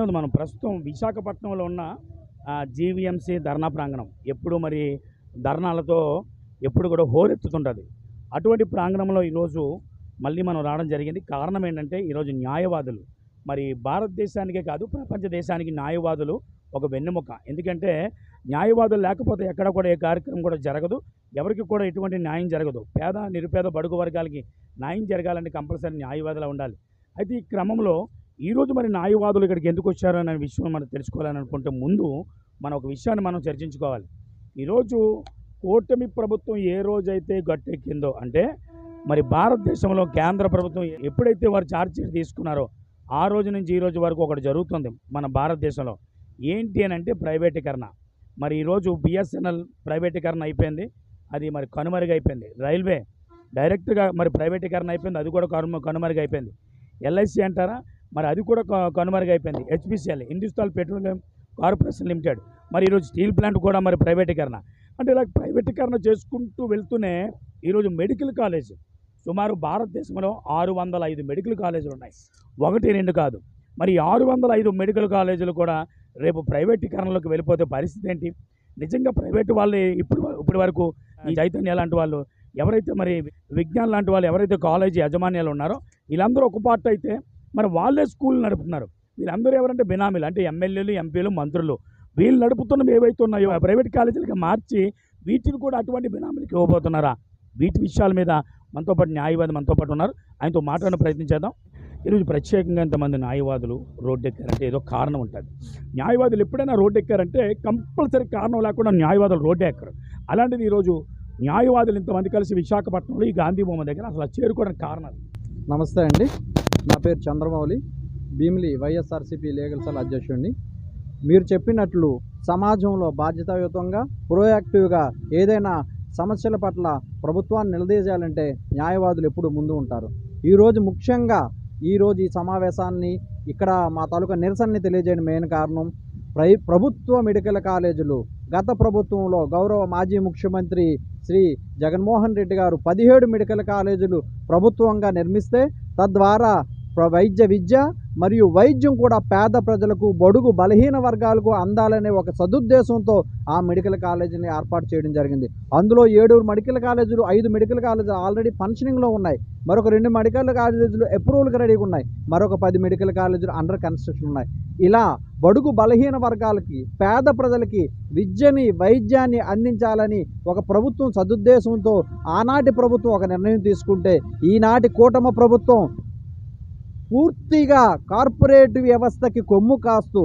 వినోద్ మనం ప్రస్తుతం విశాఖపట్నంలో ఉన్న జీవీఎంసీ ధర్నా ప్రాంగణం ఎప్పుడు మరి ధర్నాలతో ఎప్పుడు కూడా హోరెత్తుతుంటుంది. అటువంటి ప్రాంగణంలో ఈరోజు మళ్ళీ మనం రావడం జరిగింది. కారణం ఏంటంటే ఈరోజు న్యాయవాదులు. మరి భారతదేశానికే కాదు ప్రపంచ దేశానికి న్యాయవాదులు ఒక వెన్నెముక. ఎందుకంటే న్యాయవాదులు లేకపోతే ఎక్కడ కూడా ఏ కార్యక్రమం కూడా జరగదు. ఎవరికి కూడా ఎటువంటి న్యాయం జరగదు. పేద నిరుపేద బడుగు వర్గాలకి న్యాయం జరగాలంటే కంపల్సరీ న్యాయవాదులు ఉండాలి. అయితే ఈ క్రమంలో ఈరోజు మరి న్యాయవాదులు ఇక్కడికి ఎందుకు వచ్చారు అనే విషయం మనం తెలుసుకోవాలని అనుకుంటే ముందు మనం ఒక విషయాన్ని మనం చర్చించుకోవాలి. ఈరోజు కూటమి ప్రభుత్వం ఏ రోజైతే గట్టెక్కిందో అంటే మరి భారతదేశంలో కేంద్ర ప్రభుత్వం ఎప్పుడైతే వారు ఛార్జీలు తీసుకున్నారో ఆ రోజు నుంచి ఈ రోజు వరకు ఒకటి జరుగుతుంది మన భారతదేశంలో. ఏంటి అని అంటే ప్రైవేటీకరణ. మరి ఈరోజు బిఎస్ఎన్ఎల్ ప్రైవేటీకరణ అయిపోయింది. అది మరి కనుమరుగైపోయింది రైల్వే డైరెక్ట్గా మరి ప్రైవేటీకరణ అయిపోయింది. అది కూడా కను కనుమరుగైపోయింది ఎల్ఐసి అంటారా? మరి అది కూడా కనుమరుగైపోయింది. HPCL Hindustan petroleum corporation limited. మరి ఈరోజు స్టీల్ ప్లాంట్ కూడా మరి ప్రైవేటీకరణ. అంటే ఇలా ప్రైవేటీకరణ చేసుకుంటూ వెళ్తూనే ఈరోజు మెడికల్ కాలేజ్. సుమారు భారతదేశంలో ఆరు వందల ఐదు మెడికల్ కాలేజీలు ఉన్నాయి. ఒకటి రెండు కాదు. మరి ఆరు వందల ఐదు మెడికల్ కాలేజీలు కూడా రేపు ప్రైవేటీకరణలోకి వెళ్ళిపోతే పరిస్థితి ఏంటి? నిజంగా ప్రైవేట్ వాళ్ళు ఇప్పుడు ఇప్పటి వరకు ఈ చైతన్య లాంటి వాళ్ళు ఎవరైతే మరి విజ్ఞాన్ లాంటి వాళ్ళు ఎవరైతే కాలేజీ యాజమాన్యాలు ఉన్నారో వీళ్ళందరూ ఒక పార్ట్ అయితే మరి వాళ్ళే స్కూల్ నడుపుతున్నారు. వీళ్ళందరూ ఎవరంటే బినామీలు అంటే ఎమ్మెల్యేలు ఎంపీలు మంత్రులు. వీళ్ళు నడుపుతున్నవి ఏవైతే ఉన్నాయో ఆ ప్రైవేట్ కాలేజీలకి మార్చి వీటిని కూడా అటువంటి బినామీలకి ఇవ్వబోతున్నారా? వీటి విషయాల మీద మనతో పాటు న్యాయవాది మనతో పాటు ఉన్నారు. ఆయనతో మాట్లాడిన ప్రయత్నం చేద్దాం. ఈరోజు ప్రత్యేకంగా ఇంతమంది న్యాయవాదులు రోడ్డు ఎక్కారంటే ఏదో కారణం ఉంటుంది. న్యాయవాదులు ఎప్పుడైనా రోడ్డు ఎక్కారంటే కంపల్సరీ కారణం లేకుండా న్యాయవాదులు రోడ్డు ఎక్కరు అలాంటిది ఈరోజు న్యాయవాదులు ఇంతమంది కలిసి విశాఖపట్నంలో ఈ గాంధీ బొమ్మ దగ్గర అసలు చేరుకోవడానికి కారణాలు నమస్తే అండి. నా పేరు Chandramouli Bheemili YSRCP legal cell అధ్యక్షుడిని. మీరు చెప్పినట్లు సమాజంలో బాధ్యతాయుతంగా ప్రోయాక్టివ్గా ఏదైనా సమస్యల పట్ల ప్రభుత్వాన్ని నిలదీయాలంటే న్యాయవాదులు ఎప్పుడు ముందు ఉంటారు. ఈరోజు ముఖ్యంగా ఈరోజు ఈ సమావేశాన్ని ఇక్కడ మా తాలూకా నిరసనని తెలియజేయడం మెయిన్ కారణం. ప్రై ప్రభుత్వ మెడికల్ కాలేజీలు గత ప్రభుత్వంలో గౌరవ మాజీ ముఖ్యమంత్రి శ్రీ జగన్మోహన్ రెడ్డి గారు పదిహేడు మెడికల్ కాలేజీలు ప్రభుత్వంగా నిర్మిస్తే తద్వారా వైద్య విద్య మరియు వైద్యం కూడా పేద ప్రజలకు బడుగు బలహీన వర్గాలకు అందాలనే ఒక సదుద్దేశంతో ఆ మెడికల్ కాలేజీని ఏర్పాటు చేయడం జరిగింది. అందులో ఏడు మెడికల్ కాలేజీలు ఐదు మెడికల్ కాలేజీలు ఆల్రెడీ ఫంక్షనింగ్లో ఉన్నాయి. మరొక రెండు మెడికల్ కాలేజీలు అప్రూవల్కి రెడీగా ఉన్నాయి. మరొక పది మెడికల్ కాలేజీలు అండర్ కన్స్ట్రక్షన్ ఉన్నాయి. ఇలా బడుగు బలహీన వర్గాలకి పేద ప్రజలకి విద్యని వైద్యాన్ని అందించాలని ఒక ప్రభుత్వం సదుద్దేశంతో ఆనాటి ప్రభుత్వం ఒక నిర్ణయం తీసుకుంటే ఈనాటి కూటమి ప్రభుత్వం పూర్తిగా కార్పొరేట్ వ్యవస్థకి కొమ్ము కాస్తూ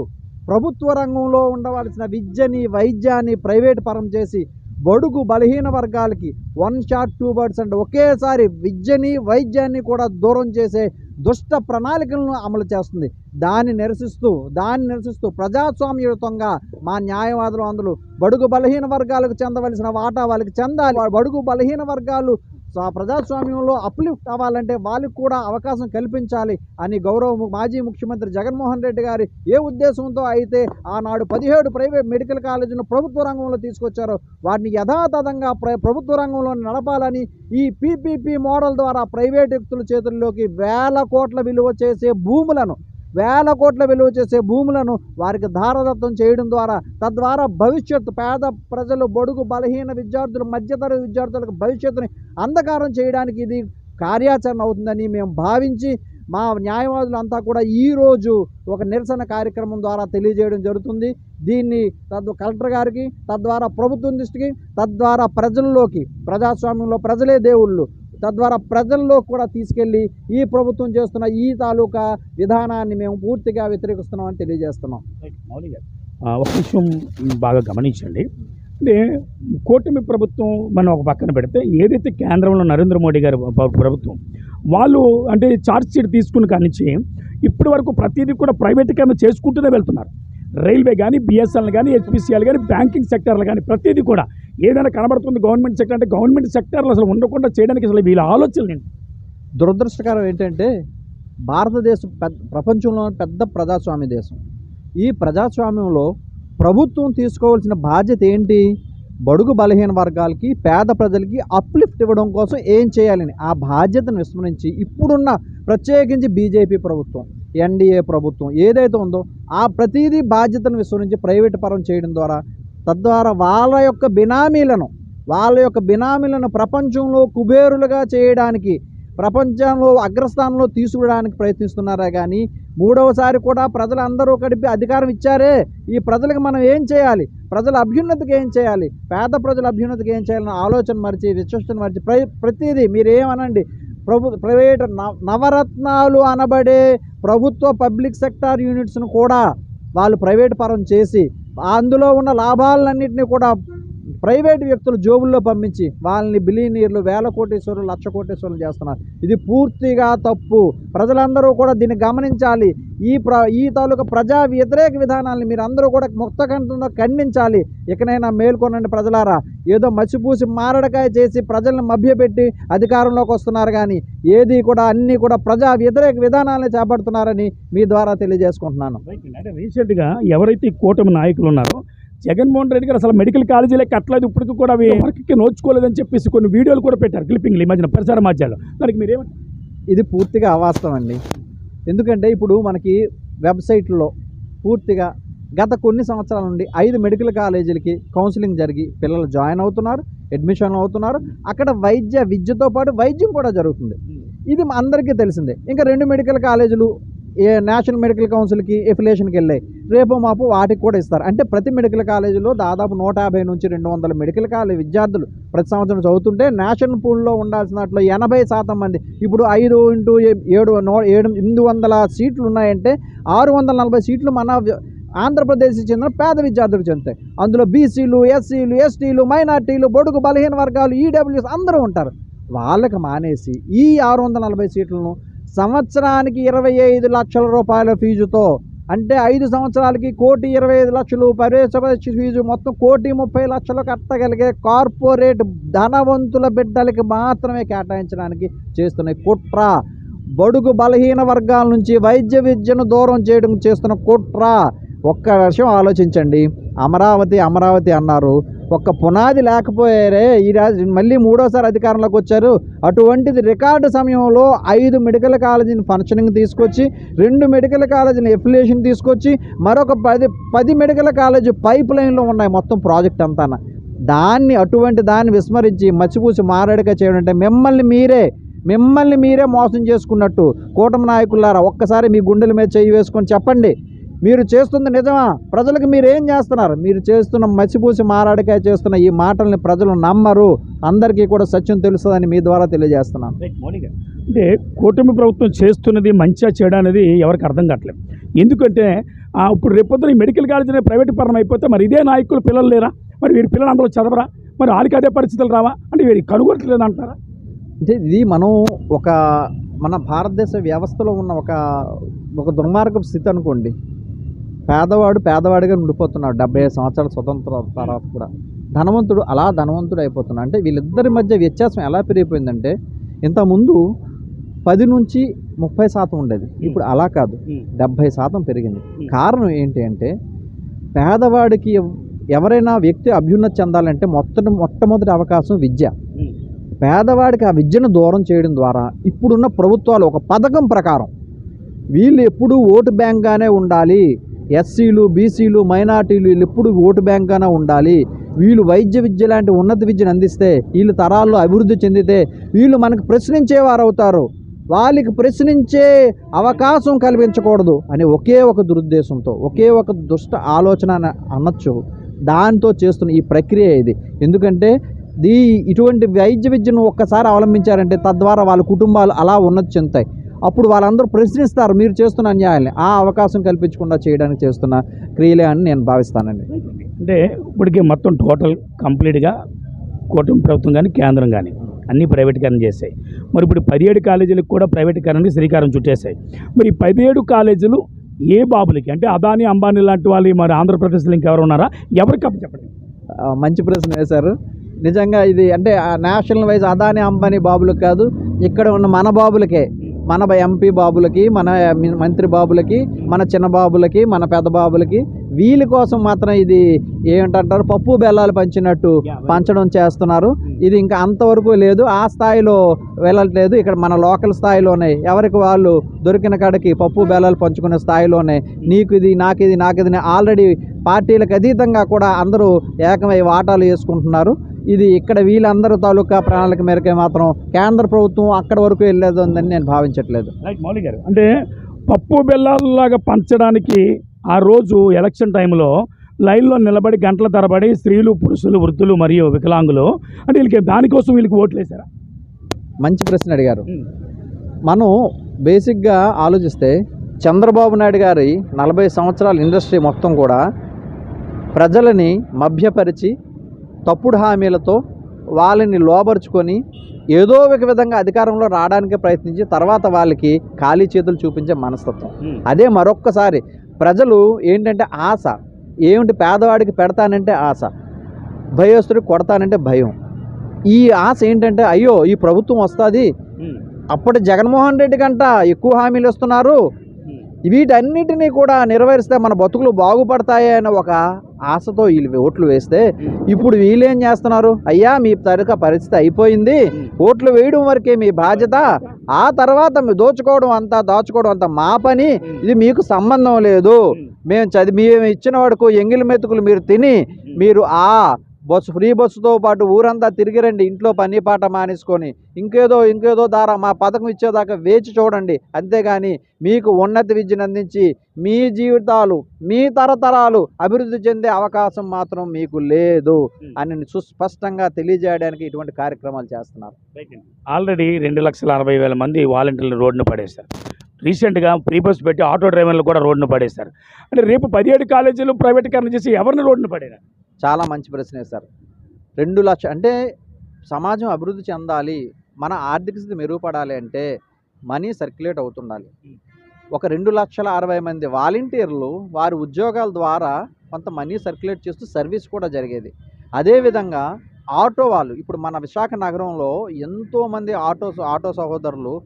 ప్రభుత్వ రంగంలో ఉండవలసిన విద్యని వైద్యాన్ని ప్రైవేట్ పరం చేసి బడుగు బలహీన వర్గాలకి వన్ షాట్ టూ బర్డ్స్ అంటే ఒకేసారి విద్యని వైద్యాన్ని కూడా దూరం చేసే దుష్ట ప్రణాళికలను అమలు చేస్తుంది. దాన్ని నిరసిస్తూ దాన్ని నిరసిస్తూ ప్రజాస్వామ్యయుతంగా మా న్యాయవాదులు అందులో బడుగు బలహీన వర్గాలకు చెందవలసిన వాటా వాళ్ళకి చెందాలి. బడుగు బలహీన వర్గాలు ప్రజాస్వామ్యంలో అప్లిఫ్ట్ అవ్వాలంటే వాళ్ళకి కూడా అవకాశం కల్పించాలి అని గౌరవ మాజీ ముఖ్యమంత్రి జగన్మోహన్ రెడ్డి గారి ఏ ఉద్దేశంతో అయితే ఆనాడు పదిహేడు ప్రైవేట్ మెడికల్ కాలేజీలను ప్రభుత్వ రంగంలో తీసుకొచ్చారో వాటిని యథాతథంగా ప్ర ప్రభుత్వ రంగంలో నడపాలని ఈ పీపీపీ మోడల్ ద్వారా ప్రైవేట్ వ్యక్తుల చేతుల్లోకి వేల కోట్ల విలువ చేసే భూములను వేల కోట్ల విలువ చేసే భూములను వారికి ధారదత్తం చేయడం ద్వారా తద్వారా భవిష్యత్తు పేద ప్రజలు బడుగు బలహీన విద్యార్థులు మధ్యతరగతి విద్యార్థులకు భవిష్యత్తుని అంధకారం చేయడానికి ఇది కార్యాచరణ అవుతుందని మేము భావించి మా న్యాయవాదులు అంతా కూడా ఈరోజు ఒక నిరసన కార్యక్రమం ద్వారా తెలియజేయడం జరుగుతుంది. దీన్ని తద్వ కలెక్టర్ గారికి తద్వారా ప్రభుత్వం దృష్టికి తద్వారా ప్రజల్లోకి ప్రజాస్వామ్యంలో ప్రజలే దేవుళ్ళు. తద్వారా ప్రజల్లో కూడా తీసుకెళ్ళి ఈ ప్రభుత్వం చేస్తున్న ఈ తాలూకా విధానాన్ని మేము పూర్తిగా వ్యతిరేకిస్తున్నామని తెలియజేస్తున్నాం. ఒక విషయం బాగా గమనించండి. అంటే కూటమి ప్రభుత్వం మనం ఒక పక్కన పెడితే ఏదైతే కేంద్రంలో నరేంద్ర మోడీ గారి ప్రభుత్వం వాళ్ళు అంటే ఛార్జ్ షీట్ తీసుకుని కాడి ఇప్పటి వరకు ప్రతిదీ కూడా ప్రైవేట్గా చేసుకుంటూనే వెళ్తున్నారు. రైల్వే కానీ బిఎస్ఎన్ఎల్ కానీ హెచ్పిసిఎల్ కానీ బ్యాంకింగ్ సెక్టర్లు కానీ ప్రతిదీ కూడా ఏదైనా కనబడుతుంది గవర్నమెంట్ సెక్టర్ అంటే గవర్నమెంట్ సెక్టర్లు అసలు ఉండకుండా చేయడానికి అసలు వీళ్ళ ఆలోచనలు ఏంటి? దురదృష్టకరం ఏంటంటే భారతదేశం పెద్ద ప్రపంచంలో పెద్ద ప్రజాస్వామ్య దేశం. ఈ ప్రజాస్వామ్యంలో ప్రభుత్వం తీసుకోవాల్సిన బాధ్యత ఏంటి? బడుగు బలహీన వర్గాలకి పేద ప్రజలకి అప్లిఫ్ట్ ఇవ్వడం కోసం ఏం చేయాలని. ఆ బాధ్యతను విస్మరించి ఇప్పుడున్న ప్రత్యేకించి బీజేపీ ప్రభుత్వం ఎన్డీఏ ప్రభుత్వం ఏదైతే ఉందో ఆ ప్రతిదీ బాధ్యతను విస్మరించి ప్రైవేటు పరం చేయడం ద్వారా తద్వారా వాళ్ళ యొక్క బినామీలను వాళ్ళ యొక్క బినామీలను ప్రపంచంలో కుబేరులుగా చేయడానికి ప్రపంచంలో అగ్రస్థానంలో తీసుకురావడానికి ప్రయత్నిస్తున్నారా కానీ మూడవసారి కూడా ప్రజలందరూ కడిపి అధికారం ఇచ్చారే. ఈ ప్రజలకు మనం ఏం చేయాలి? ప్రజల అభ్యున్నతికి ఏం చేయాలి? పేద ప్రజల అభ్యున్నతికి ఏం చేయాలన్న ఆలోచన మరిచి విశ్వసన మరిచి ప్ర ప్రతిదీ మీరేమనండి? ప్రభు ప్రైవేట్ నవ- నవరత్నాలు అనబడే ప్రభుత్వ పబ్లిక్ సెక్టార్ యూనిట్స్ను కూడా వాళ్ళు ప్రైవేట్ పరం చేసి అందులో ఉన్న లాభాలన్నింటినీ కూడా ప్రైవేట్ వ్యక్తులు జోబుల్లో పంపించి వాళ్ళని బిలీనీర్లు వేల కోటీశ్వరులు లక్ష కోటీశ్వరులు చేస్తున్నారు. ఇది పూర్తిగా తప్పు. ప్రజలందరూ కూడా దీన్ని గమనించాలి. ఈ ప్ర ఈ తాలూకా ప్రజా వ్యతిరేక విధానాన్ని మీరు అందరూ కూడా ముక్తకంఠంతో ఖండించాలి. ఇకనైనా మేల్కొనండి ప్రజలారా. ఏదో మసిపూసి మారడకాయ చేసి ప్రజలను మభ్యపెట్టి అధికారంలోకి వస్తున్నారు కానీ ఏది కూడా అన్నీ కూడా ప్రజా వ్యతిరేక విధానాలను చేపడుతున్నారని మీ ద్వారా తెలియజేసుకుంటున్నాను. అంటే రీసెంట్గా ఎవరైతే కూటమి నాయకులు ఉన్నారో జగన్మోహన్ రెడ్డి గారు అసలు మెడికల్ కాలేజీలే కట్టలేదు ఇప్పటికి కూడా అవి వర్క్కి నోచుకోలేదని చెప్పేసి కొన్ని వీడియోలు కూడా పెట్టారు క్లిప్పింగ్లు ఈ మధ్యన ప్రచార మాధ్యాలు దానికి మీరేమంటారు ఇది పూర్తిగా అవాస్తవం అండి. ఎందుకంటే ఇప్పుడు మనకి వెబ్సైట్లో పూర్తిగా గత కొన్ని సంవత్సరాల నుండి ఐదు మెడికల్ కాలేజీలకి కౌన్సిలింగ్ జరిగి పిల్లలు జాయిన్ అవుతున్నారు అడ్మిషన్ అవుతున్నారు అక్కడ వైద్య విద్యతో పాటు వైద్యం కూడా జరుగుతుంది. ఇది అందరికీ తెలిసిందే. ఇంకా రెండు మెడికల్ కాలేజీలు ఏ నేషనల్ మెడికల్ కౌన్సిల్కి ఎఫిలేషన్కి వెళ్ళాయి. రేపు మాపు వాటికి కూడా ఇస్తారు. అంటే ప్రతి మెడికల్ కాలేజీలో దాదాపు నూట యాభై నుంచి రెండు వందల మెడికల్ కాలేజ్ విద్యార్థులు ప్రతి సంవత్సరం చదువుతుంటే నేషనల్ పూల్లో ఉండాల్సినట్లు ఎనభై శాతం మంది. ఇప్పుడు ఐదు ఇంటూ ఏ- ఏడు నో ఏడు ఎనిమిది వందల సీట్లు ఉన్నాయంటే ఆరు వందల నలభై సీట్లు మన ఆంధ్రప్రదేశ్కి ఆంధ్రప్రదేశ్ చెందిన పేద విద్యార్థులకు చెందుతాయి. అందులో బీసీలు ఎస్సీలు ఎస్టీలు మైనార్టీలు బొడుగు బలహీన వర్గాలు ఈడబ్ల్యూఎస్ అందరూ ఉంటారు. వాళ్ళకి మానేసి ఈ ఆరు వందల నలభై సీట్లను సంవత్సరానికి ఇరవై ఐదు లక్షల రూపాయల ఫీజుతో అంటే ఐదు సంవత్సరాలకి కోటి ఇరవై ఐదు లక్షలు ప్రవేశ ఫీజు మొత్తం కోటి ముప్పై లక్షలు కట్టగలిగే కార్పొరేట్ ధనవంతుల బిడ్డలకి మాత్రమే కేటాయించడానికి చేస్తున్న కుట్ర. బడుగు బలహీన వర్గాల నుంచి వైద్య విద్యను దూరం చేయడం చేస్తున్న కుట్ర. ఒక్క విషయం ఆలోచించండి. అమరావతి అమరావతి అన్నారు. ఒక్క పునాది లేకపోయారే ఈ రాజు మళ్ళీ మూడోసారి అధికారంలోకి వచ్చారు. అటువంటిది రికార్డు సమయంలో ఐదు మెడికల్ కాలేజీని ఫంక్షనింగ్ తీసుకొచ్చి రెండు మెడికల్ కాలేజీని ఎఫిలియేషన్ తీసుకొచ్చి మరొక పది పది మెడికల్ కాలేజీ పైప్ లైన్లో ఉన్నాయి మొత్తం ప్రాజెక్ట్ అంతా దాన్ని అటువంటి దాన్ని విస్మరించి మచ్చిపూసి మారడిగా చేయడం అంటే మిమ్మల్ని మీరే మిమ్మల్ని మీరే మోసం చేసుకున్నట్టు కూటమి నాయకులారా ఒక్కసారి మీ గుండెల మీద చేయి వేసుకొని చెప్పండి. మీరు చేస్తుంది నిజమా? ప్రజలకు మీరు ఏం చేస్తున్నారు? మీరు చేస్తున్న మసిపూసి మారాడికాయ చేస్తున్న ఈ మాటల్ని ప్రజలు నమ్మరు. అందరికీ కూడా సత్యం తెలుస్తుందని మీ ద్వారా తెలియజేస్తున్నాను. అంటే కూటమి ప్రభుత్వం చేస్తున్నది మంచిగా చేయడం అనేది ఎవరికి అర్థం కావట్లేదు. ఎందుకంటే ఇప్పుడు రేపొద్దున ఈ మెడికల్ కాలేజీ ప్రైవేట్ పరం అయిపోతే మరి ఇదే నాయకులు పిల్లలు లేరా? మరి వీరి పిల్లలు అందులో చదవరా? మరి వాళ్ళకి అదే పరిస్థితులు రావా? అంటే వీరి కనుగొట్టలేదు అంటారా అంటే ఇది మనం ఒక మన భారతదేశ వ్యవస్థలో ఉన్న ఒక ఒక దుర్మార్గపు స్థితి అనుకోండి. పేదవాడు పేదవాడిగా ఉండిపోతున్నాడు. డెబ్బై సంవత్సరాల స్వతంత్ర తర్వాత కూడా. ధనవంతుడు అలా ధనవంతుడు అయిపోతున్నాడు. అంటే వీళ్ళిద్దరి మధ్య వ్యత్యాసం ఎలా పెరిగిపోయిందంటే ఇంతకుముందు పది నుంచి ముప్పై శాతం ఉండేది. ఇప్పుడు అలా కాదు. డెబ్భై శాతం పెరిగింది. కారణం ఏంటి అంటే పేదవాడికి ఎవ్- ఎవరైనా వ్యక్తి అభ్యున్నతి చెందాలంటే మొత్తం మొట్టమొదటి అవకాశం విద్య. పేదవాడికి ఆ విద్యను దూరం చేయడం ద్వారా ఇప్పుడున్న ప్రభుత్వాలు ఒక పథకం ప్రకారం వీళ్ళు ఎప్పుడూ ఓటు బ్యాంక్గానే ఉండాలి. ఎస్సీలు బీసీలు మైనార్టీలు వీళ్ళు ఎప్పుడు ఓటు బ్యాంక్గానే ఉండాలి. వీళ్ళు వైద్య విద్య లాంటి ఉన్నత విద్యను అందిస్తే వీళ్ళు తరాల్లో అభివృద్ధి చెందితే వీళ్ళు మనకు ప్రశ్నించేవారు అవుతారు వాళ్ళకి ప్రశ్నించే అవకాశం కల్పించకూడదు అనే ఒకే ఒక దురుద్దేశంతో ఒకే ఒక దుష్ట ఆలోచన అనొచ్చు. దాంతో చేస్తున్న ఈ ప్రక్రియ ఇది. ఎందుకంటే దీ ఇటువంటి వైద్య విద్యను ఒక్కసారి అవలంబించారంటే తద్వారా వాళ్ళ కుటుంబాలు అలా ఉన్నది చెందుతాయి. అప్పుడు వాళ్ళందరూ ప్రశ్నిస్తారు మీరు చేస్తున్న అన్యాయాన్ని ఆ అవకాశం కల్పించకుండా చేయడానికి చేస్తున్న క్రియలే అని నేను భావిస్తానండి. అంటే ఇప్పటికే మొత్తం టోటల్ కంప్లీట్గా కూటమి ప్రభుత్వం కానీ కేంద్రం కానీ అన్నీ ప్రైవేటీకరణ చేశాయి. మరి ఇప్పుడు పదిహేడు కాలేజీలకు కూడా ప్రైవేటీకరణకి శ్రీకారం చుట్టేశాయి. మరి ఈ పదిహేడు కాలేజీలు ఏ బాబులకి? అంటే అదాని అంబానీ లాంటి వాళ్ళు మరి ఆంధ్రప్రదేశ్లో ఇంకెవరు ఉన్నారా? ఎవరికి అప్పు చెప్పండి. మంచి ప్రశ్న వేశారు. నిజంగా ఇది అంటే ఆ నేషనల్ వైజ్ అదాని అంబానీ బాబులకు కాదు ఇక్కడ ఉన్న మన బాబులకే మన ఎంపీ బాబులకి మన మంత్రి బాబులకి మన చిన్న బాబులకి మన పెద్ద బాబులకి వీళ్ళ కోసం మాత్రం ఇది ఏమిటంటారు పప్పు బెల్లాలు పంచినట్టు పంచడం చేస్తున్నారు. ఇది ఇంకా అంతవరకు లేదు. ఆ స్థాయిలో వెళ్ళట్లేదు. ఇక్కడ మన లోకల్ స్థాయిలోనే ఎవరికి వాళ్ళు దొరికిన కాడికి పప్పు బెల్లాలు పంచుకునే స్థాయిలోనే నీకు ఇది నాకు ఇది నాకు ఇది ఆల్రెడీ పార్టీలకు అతీతంగా కూడా అందరూ ఏకమై వాటాలు వేసుకుంటున్నారు ఇది ఇక్కడ వీళ్ళందరూ తాలూకా ప్రణాళిక మేరకే మాత్రం కేంద్ర ప్రభుత్వం అక్కడ వరకు వెళ్ళేది ఉందని నేను భావించట్లేదు. రైట్ మౌలి గారు. అంటే పప్పు బెల్లాల్లాగా పంచడానికి ఆ రోజు ఎలక్షన్ టైంలో లైన్లో నిలబడి గంటల తరబడి స్త్రీలు పురుషులు వృద్ధులు మరియు వికలాంగులు అంటే వీళ్ళకి దానికోసం వీళ్ళకి ఓట్లు వేశారా? మంచి ప్రశ్న అడిగారు. మనం బేసిక్గా ఆలోచిస్తే చంద్రబాబు నాయుడు గారి నలభై సంవత్సరాల ఇండస్ట్రీ మొత్తం కూడా ప్రజలని మభ్యపరిచి తప్పుడు హామీలతో వాళ్ళని లోబరుచుకొని ఏదో ఒక విధంగా అధికారంలో రావడానికి ప్రయత్నించి తర్వాత వాళ్ళకి ఖాళీ చేతులు చూపించే మనస్తత్వం. అదే మరొక్కసారి ప్రజలు ఏంటంటే ఆశ. ఏమిటి పేదవాడికి పెడతానంటే ఆశ. భయస్తుడికి కొడతానంటే భయం. ఈ ఆశ ఏంటంటే అయ్యో ఈ ప్రభుత్వం వస్తుంది. అప్పటి జగన్మోహన్ రెడ్డి కంట ఎక్కువ హామీలు ఇస్తున్నారు. వీటన్నిటినీ కూడా నెరవేరిస్తే మన బతుకులు బాగుపడతాయి అనే ఒక ఆశతో వీళ్ళు ఓట్లు వేస్తే ఇప్పుడు వీళ్ళు చేస్తున్నారు? అయ్యా మీ తరక పరిస్థితి అయిపోయింది. ఓట్లు వేయడం వరకే మీ బాధ్యత. ఆ తర్వాత దోచుకోవడం అంతా దాచుకోవడం అంతా మా పని. ఇది మీకు సంబంధం లేదు. మేము. చదివి మేము ఇచ్చిన వాడుకు ఎంగిలి మెతుకులు మీరు తిని మీరు ఆ బస్సు ఫ్రీ బస్సుతో పాటు ఊరంతా తిరిగి రండి. ఇంట్లో పని పాట మానేసుకొని ఇంకేదో ఇంకేదో ద్వారా మా పథకం ఇచ్చేదాకా వేచి చూడండి. అంతేగాని మీకు ఉన్నత విద్యను అందించి మీ జీవితాలు మీ తరతరాలు అభివృద్ధి చెందే అవకాశం మాత్రం మీకు లేదు అని సుస్పష్టంగా తెలియజేయడానికి ఇటువంటి కార్యక్రమాలు చేస్తున్నారు. ఆల్రెడీ రెండు లక్షల అరవై వేల మంది వాలంటీర్లు రోడ్డును పడేశారు. రీసెంట్గా ఫ్రీ బస్ పెట్టి ఆటో డ్రైవర్లు కూడా రోడ్డును పడేశారు. అంటే రేపు పదిహేడు కాలేజీలు ప్రైవేటీకరణ చేసి ఎవరిని రోడ్డును పడేరా చాలా మంచి ప్రశ్న సార్. రెండు లక్ష అంటే సమాజం అభివృద్ధి చెందాలి మన ఆర్థిక స్థితి మెరుగుపడాలి అంటే మనీ సర్క్యులేట్ అవుతుండాలి. ఒక రెండు లక్షల అరవై మంది వాలంటీర్లు వారి ఉద్యోగాల ద్వారా కొంత మనీ సర్క్యులేట్ చేస్తూ సర్వీస్ కూడా జరిగేది. అదేవిధంగా ఆటో వాళ్ళు ఇప్పుడు మన విశాఖ నగరంలో ఎంతోమంది ఆటో ఆటో సహోదరులు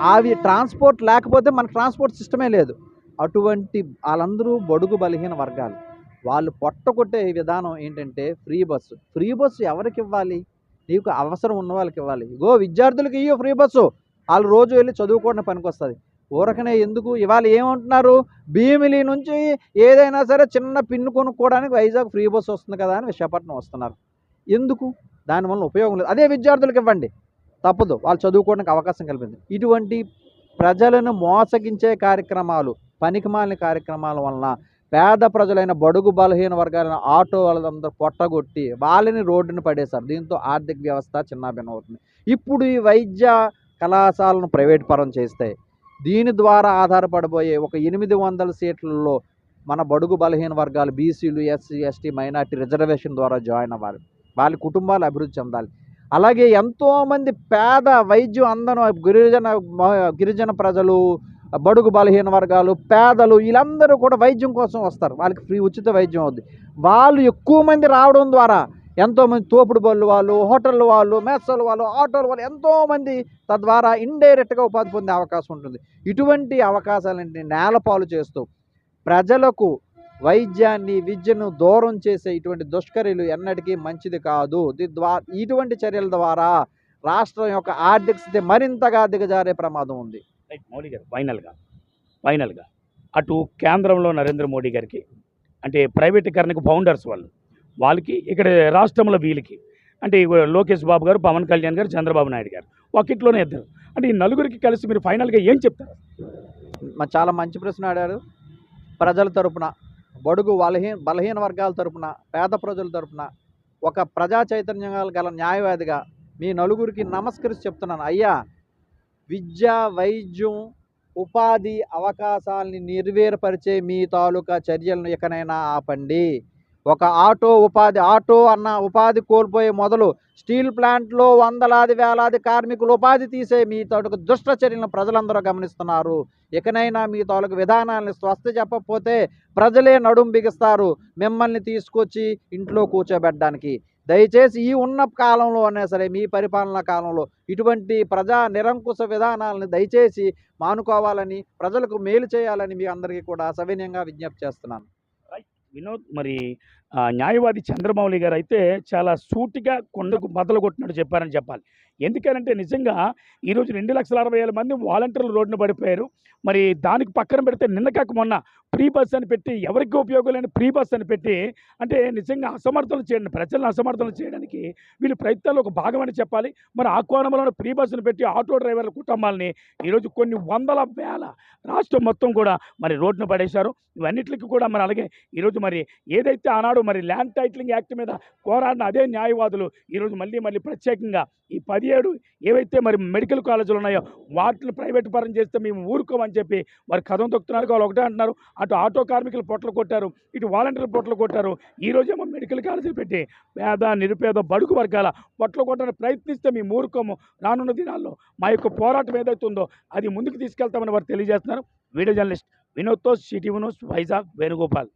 అవి ట్రాన్స్పోర్ట్ లేకపోతే మన ట్రాన్స్పోర్ట్ సిస్టమే లేదు. అటువంటి వాళ్ళందరూ బడుగు బలహీన వర్గాలు. వాళ్ళు పొట్టగొట్టే విధానం ఏంటంటే ఫ్రీ బస్సు. ఫ్రీ బస్సు ఎవరికి ఇవ్వాలి? నీకు అవసరం ఉన్న వాళ్ళకి ఇవ్వాలి. ఇగో విద్యార్థులకు ఇయ్యో ఫ్రీ బస్సు. వాళ్ళు రోజు వెళ్ళి చదువుకోవడం పనికి వస్తుంది ఊరకనే ఎందుకు? ఇవాళ ఏమంటున్నారు? భీమిలి నుంచి ఏదైనా సరే చిన్న పిన్ను కొనుక్కోవడానికి వైజాగ్ ఫ్రీ బస్సు వస్తుంది కదా అని విశాఖపట్నం వస్తున్నారు. ఎందుకు? దానివల్ల ఉపయోగం లేదు. అదే విద్యార్థులకు ఇవ్వండి. తప్పదు. వాళ్ళు చదువుకోవడానికి అవకాశం కల్పింది ఇటువంటి ప్రజలను మోసగించే కార్యక్రమాలు పనికిమాలిన కార్యక్రమాల వలన పేద ప్రజలైన బడుగు బలహీన వర్గాలైన ఆటో వాళ్ళందరూ పొట్టగొట్టి వాళ్ళని రోడ్డును పడేశారు. దీంతో ఆర్థిక వ్యవస్థ చిన్నాభిన్నం అవుతుంది ఇప్పుడు ఈ వైద్య కళాశాలను ప్రైవేట్ పరం చేస్తే దీని ద్వారా ఆధారపడబోయే ఒక ఎనిమిది వందల సీట్లలో మన బడుగు బలహీన వర్గాలు బీసీలు ఎస్సీ ఎస్టీ మైనార్టీ రిజర్వేషన్ ద్వారా జాయిన్ అవ్వాలి. వాళ్ళ కుటుంబాలు అభివృద్ధి చెందాలి. అలాగే ఎంతోమంది పేద వైద్యం అందను గిరిజన గిరిజన ప్రజలు బడుగు బలహీన వర్గాలు పేదలు వీళ్ళందరూ కూడా వైద్యం కోసం వస్తారు. వాళ్ళకి ఫ్రీ ఉచిత వైద్యం అవుద్ది. వాళ్ళు ఎక్కువ మంది రావడం ద్వారా ఎంతోమంది తోపుడు బళ్ళు వాళ్ళు హోటల్ వాళ్ళు మెస్సలు వాళ్ళు ఆటోల వాళ్ళు ఎంతోమంది తద్వారా ఇండైరెక్ట్గా ఉపాధి పొందే అవకాశం ఉంటుంది. ఇటువంటి అవకాశాలన్నీ నేలపాలు చేస్తూ ప్రజలకు వైద్యాన్ని విద్యను దూరం చేసే ఇటువంటి దుష్కర్యలు ఎన్నటికీ మంచిది కాదు. ఇటువంటి చర్యల ద్వారా రాష్ట్రం యొక్క ఆర్థిక స్థితి మరింతగా దిగజారే ప్రమాదం ఉంది. రైట్ మోడీ గారు ఫైనల్గా ఫైనల్గా. అటు కేంద్రంలో నరేంద్ర మోడీ గారికి అంటే ప్రైవేటీకరణకు ఫౌండర్స్ వాళ్ళు వాళ్ళకి ఇక్కడ రాష్ట్రంలో వీళ్ళకి అంటే లోకేష్ బాబు గారు పవన్ కళ్యాణ్ గారు చంద్రబాబు నాయుడు గారు ఒకట్లోనే ఇద్దరు. అంటే ఈ నలుగురికి కలిసి మీరు ఫైనల్గా ఏం చెప్తారు? మా చాలా మంచి ప్రశ్న ఆడారు. ప్రజల తరపున బడుగు బలహీన బలహీన వర్గాల తరపున పేద ప్రజల తరపున ఒక ప్రజా చైతన్యం గల న్యాయవాదిగా మీ నలుగురికి నమస్కరించి చెప్తున్నాను. అయ్యా విద్య వైద్యం ఉపాధి అవకాశాలని నిర్వేరపరిచే మీ తాలూకా చర్యలను ఇకనైనా ఆపండి. ఒక ఆటో ఉపాధి ఆటో అన్న ఉపాధి కోల్పోయే మొదలు స్టీల్ ప్లాంట్లో వందలాది వేలాది కార్మికులు ఉపాధి తీసే మీ తాలూకు దుష్ట చర్యలను ప్రజలందరూ గమనిస్తున్నారు. ఇకనైనా మీ తాలూకు విధానాలను స్వస్థ చెప్పకపోతే ప్రజలే నడుం బిగిస్తారు. మిమ్మల్ని తీసుకొచ్చి ఇంట్లో కూర్చోబెట్టడానికి. దయచేసి ఈ ఉన్న కాలంలో అయినా సరే మీ పరిపాలనా కాలంలో ఇటువంటి ప్రజా నిరంకుశ విధానాలను దయచేసి మానుకోవాలని ప్రజలకు మేలు చేయాలని మీ అందరికీ కూడా సవినయంగా విజ్ఞప్తి చేస్తున్నాను. వినోద్ మరి న్యాయవాది చంద్రమౌళి గారు అయితే చాలా సూటిగా కొండకు బద్దలు కొట్టినట్టు చెప్పారని చెప్పాలి. ఎందుకనంటే నిజంగా ఈరోజు రెండు లక్షల అరవై వేల మంది వాలంటీర్లు రోడ్డున పడిపోయారు. మరి దానికి పక్కన పెడితే నిన్న కాక మొన్న ఫ్రీ బస్ అని పెట్టి ఎవరికి ఉపయోగం లేని ఫ్రీ బస్ అని పెట్టి అంటే నిజంగా అసమర్థనలు చేయడం ప్రజలను అసమర్థనలు చేయడానికి వీళ్ళు ప్రయత్నాలు ఒక భాగమని చెప్పాలి. మరి ఆ కోణంలో ఫ్రీ బస్సును పెట్టి ఆటో డ్రైవర్ల కుటుంబాలని ఈరోజు కొన్ని వందల వేల రాష్ట్రం మొత్తం కూడా మరి రోడ్డున పడేశారు. ఇవన్నిటికి కూడా మరి అలాగే ఈరోజు మరి ఏదైతే ఆనాడు మరి ల్యాండ్ టైటిలింగ్ యాక్ట్ మీద పోరాడిన అదే న్యాయవాదులు ఈరోజు మళ్ళీ మళ్ళీ ప్రత్యేకంగా ఈ పదిహేడు ఏవైతే మరి మెడికల్ కాలేజీలు ఉన్నాయో వాటిని ప్రైవేట్ పరం చేస్తే మేము ఊరుకోమని చెప్పి వారు కథం తొక్కుతున్నారు. వాళ్ళు ఒకటే అంటున్నారు అటు ఆటో కార్మికులు పొట్టలు కొట్టారు ఇటు వాలంటీర్లు పొట్టలు కొట్టారు ఈ రోజేమో మెడికల్ కాలేజీలు పెట్టి పేద నిరుపేద బడుగు వర్గాల పొట్టలు కొట్టడానికి ప్రయత్నిస్తే మేము ఊరుకోము రానున్న దినాల్లో. మా యొక్క పోరాటం ఏదైతే ఉందో అది ముందుకు తీసుకెళ్తామని వారు తెలియజేస్తున్నారు. వీడియో జర్నలిస్ట్ వినోద్తో సిటీ న్యూస్ వైజాగ్ వేణుగోపాల్.